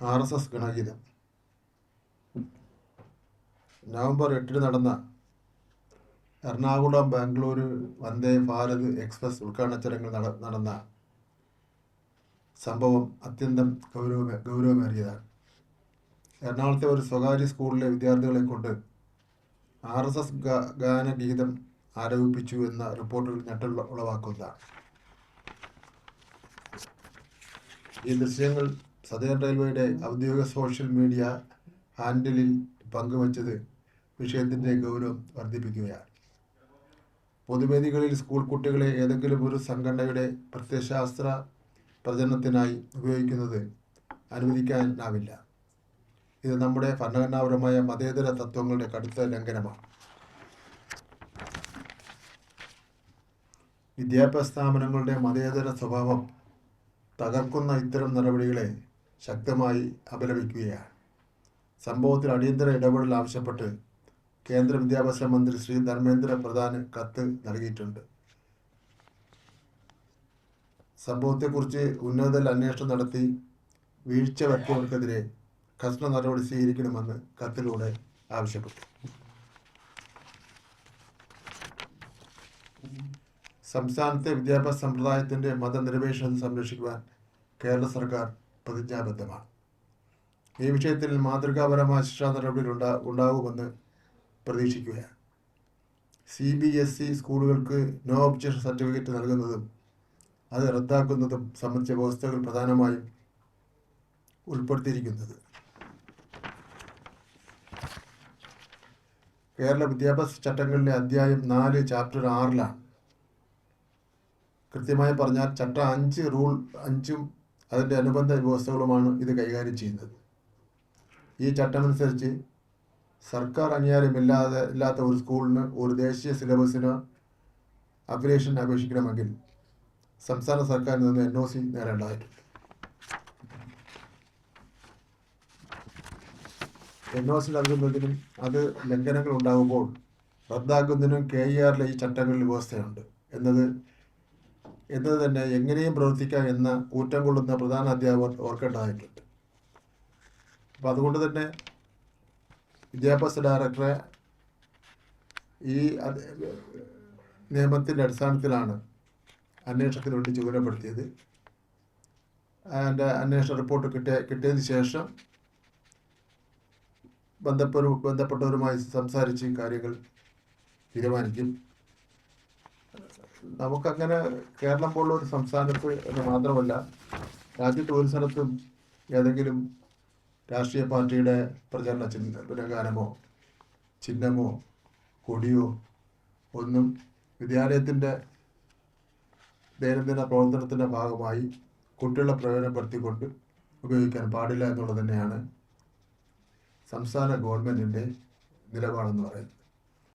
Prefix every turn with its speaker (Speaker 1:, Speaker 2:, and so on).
Speaker 1: R S S ഗണഗീതം November എട്ടിന് നടന്ന എറണാകുളം ബാംഗ്ലൂർ വന്ദേ ഭാരത് എക്സ്പ്രസ് ഉദ്ഘാടന ചടങ്ങിൽ നടന്ന സംഭവം അത്യന്തം ഗൗരവ ഗൗരവമേറിയതാണ്. എറണാകുളത്തെ ഒരു സ്വകാര്യ സ്കൂളിലെ വിദ്യാർത്ഥികളെ കൊണ്ട് ആർ എസ് എസ് ഗാനഗീതം ആരോപിച്ചു എന്ന റിപ്പോർട്ടുകൾ ഞെട്ടൽ ഉളവാക്കുന്നതാണ്. ഈ ദൃശ്യങ്ങൾ സദേൺ റെയിൽവേയുടെ ഔദ്യോഗിക സോഷ്യൽ മീഡിയ ഹാൻഡിലിൽ പങ്കുവച്ചത് വിഷയത്തിന്റെ ഗൗരവം വർദ്ധിപ്പിക്കുകയാണ്. പൊതുവേദികളിൽ സ്കൂൾ കുട്ടികളെ ഏതെങ്കിലും ഒരു സംഘടനയുടെ പ്രത്യയശാസ്ത്ര പ്രചരണത്തിനായി ഉപയോഗിക്കുന്നത് അനുവദിക്കാനാവില്ല. ഇത് നമ്മുടെ ഭരണഘടനാപരമായ മതേതര തത്വങ്ങളുടെ കടുത്ത ലംഘനമാണ്. വിദ്യാഭ്യാസ സ്ഥാപനങ്ങളുടെ മതേതര സ്വഭാവം തകർക്കുന്ന ഇത്തരം നടപടികളെ ശക്തമായി അപലപിക്കുകയാണ്. സംഭവത്തിൽ അടിയന്തര ഇടപെടൽ ആവശ്യപ്പെട്ട് കേന്ദ്ര വിദ്യാഭ്യാസ മന്ത്രി ശ്രീ ധർമ്മേന്ദ്ര പ്രധാന് കത്ത് നൽകിയിട്ടുണ്ട്. സംഭവത്തെക്കുറിച്ച് ഉന്നതതല അന്വേഷണം നടത്തി വീഴ്ച വരുത്തിയവർക്കെതിരെ കർശന നടപടി സ്വീകരിക്കണമെന്ന് കത്തിലൂടെ ആവശ്യപ്പെട്ടു. സംസ്ഥാനത്തെ വിദ്യാഭ്യാസ സമ്പ്രദായത്തിന്റെ മതനിരപേക്ഷത സംരക്ഷിക്കുവാൻ കേരള സർക്കാർ പ്രതിജ്ഞാബദ്ധമാണ്. ഈ വിഷയത്തിൽ മാതൃകാപരമായ ശിക്ഷാ നടപടികൾ ഉണ്ടാ ഉണ്ടാകുമെന്ന് പ്രതീക്ഷിക്കുകയാണ്. സി ബി എസ് ഇ സ്കൂളുകൾക്ക് നോ ഒബ്ജക്ഷൻ സർട്ടിഫിക്കറ്റ് നൽകുന്നതും അത് റദ്ദാക്കുന്നതും സംബന്ധിച്ച വ്യവസ്ഥകൾ പ്രധാനമായും ഉൾപ്പെടുത്തിയിരിക്കുന്നത്. കേരള വിദ്യാഭ്യാസ ചട്ടങ്ങളിലെ അധ്യായം നാല് ചാപ്റ്റർ ആറിലാണ്. കൃത്യമായി പറഞ്ഞാൽ ചട്ടം അഞ്ച് റൂൾ അഞ്ചും അതിന്റെ അനുബന്ധ വ്യവസ്ഥകളുമാണ് ഇത് കൈകാര്യം ചെയ്യുന്നത്. ഈ ചട്ടമനുസരിച്ച് സർക്കാർ അംഗീകാരമില്ലാതെ ഇല്ലാത്ത ഒരു സ്കൂളിന് ഒരു ദേശീയ സിലബസിന് അപ്ലിക്കേഷൻ അപേക്ഷിക്കണമെങ്കിൽ സംസ്ഥാന സർക്കാരിൽ നിന്ന് എൻ ഒ സി നേടേണ്ടതായിട്ടുണ്ട്. എൻ ഒ സി നൽകുന്നതിനും അത് ലംഘനങ്ങൾ ഉണ്ടാകുമ്പോൾ റദ്ദാക്കുന്നതിനും കെ ഇ ആറിലെ ഈ ചട്ടങ്ങളിൽ വ്യവസ്ഥയുണ്ട്. എന്നത് എന്നത് തന്നെ എങ്ങനെയും പ്രവർത്തിക്കാം എന്ന ഊറ്റം കൊള്ളുന്ന പ്രധാന അധ്യാപകർ ഓർക്കേണ്ടതായിട്ടുണ്ട്. അപ്പം അതുകൊണ്ട് തന്നെ വിദ്യാഭ്യാസ ഡയറക്ടറെ ഈ നിയമത്തിന്റെ അടിസ്ഥാനത്തിലാണ് അന്വേഷണത്തിന് വേണ്ടി ചുമതലപ്പെടുത്തിയത്. അതിന്റെ അന്വേഷണ റിപ്പോർട്ട് കിട്ടിയ കിട്ടിയതിന് ശേഷം ബന്ധപ്പെട്ട ബന്ധപ്പെട്ടവരുമായി സംസാരിച്ച് കാര്യങ്ങൾ തീരുമാനിക്കും. നമുക്കങ്ങനെ കേരളം പോലുള്ള ഒരു സംസ്ഥാനത്ത് എന്ന് മാത്രമല്ല രാജ്യത്ത് ഒരു സ്ഥലത്തും ഏതെങ്കിലും രാഷ്ട്രീയ പാർട്ടിയുടെ പ്രചരണ ചിഹ്ന പുരകാരമോ ചിഹ്നമോ കൊടിയോ ഒന്നും വിദ്യാലയത്തിന്റെ ദൈനംദിന പ്രവർത്തനത്തിന്റെ ഭാഗമായി കുട്ടികളെ പ്രയോജനപ്പെടുത്തിക്കൊണ്ട് ഉപയോഗിക്കാൻ പാടില്ല എന്നുള്ളത് തന്നെയാണ് സംസ്ഥാന ഗവൺമെന്റിന്റെ നിലപാടെന്ന് പറയുന്നത്.